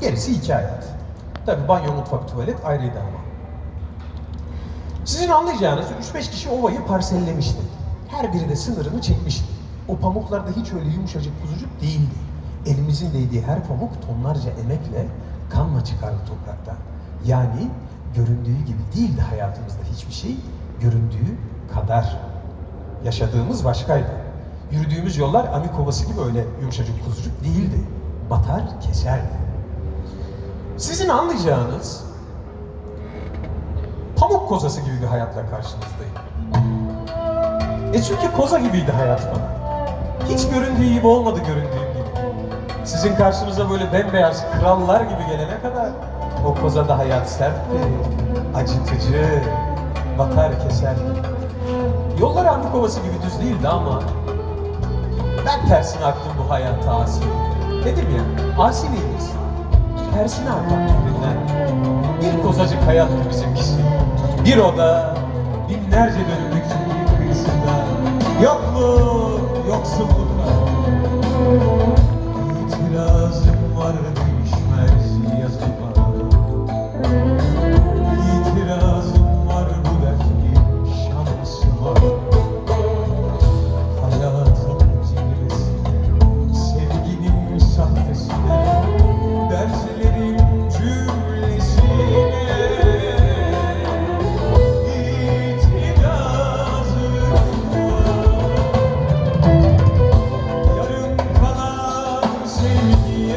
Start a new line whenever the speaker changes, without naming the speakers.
Gerisi hikaye. Tabii banyo, mutfak, tuvalet ayrıydı ama. Sizin anlayacağınız 3-5 kişi ovayı parsellemişti. Her biri de sınırını çekmişti. O pamuklar da hiç öyle yumuşacık kuzucuk değildi. Elimizin değdiği her pamuk tonlarca emekle, kanla çıkardı topraktan. Yani göründüğü gibi değildi hayatımızda hiçbir şey, göründüğü kadar. Yaşadığımız başkaydı. Yürüdüğümüz yollar ami kovası gibi öyle yumuşacık kuzucuk değildi. Batar, keserdi. Sizin anlayacağınız pamuk kozası gibi bir hayatla karşınızdayım. E çünkü koza gibiydi hayat bana. Hiç göründüğü gibi olmadı göründüğüm gibi. Sizin karşınıza böyle bembeyaz krallar gibi gelene kadar o kozada hayat sertti, acıtıcı, batar keserdi. Yollar Avni Kovası gibi düz değildi ama ben tersine aktım bu hayata asi. Dedim ya, asiliyiz. Tersine birbirinden. Bir kozacık hayattı bizimkisi. Bir oda, binlerce dönümlük sürgün kıyısında. Yokluk, yoksulluk seni niye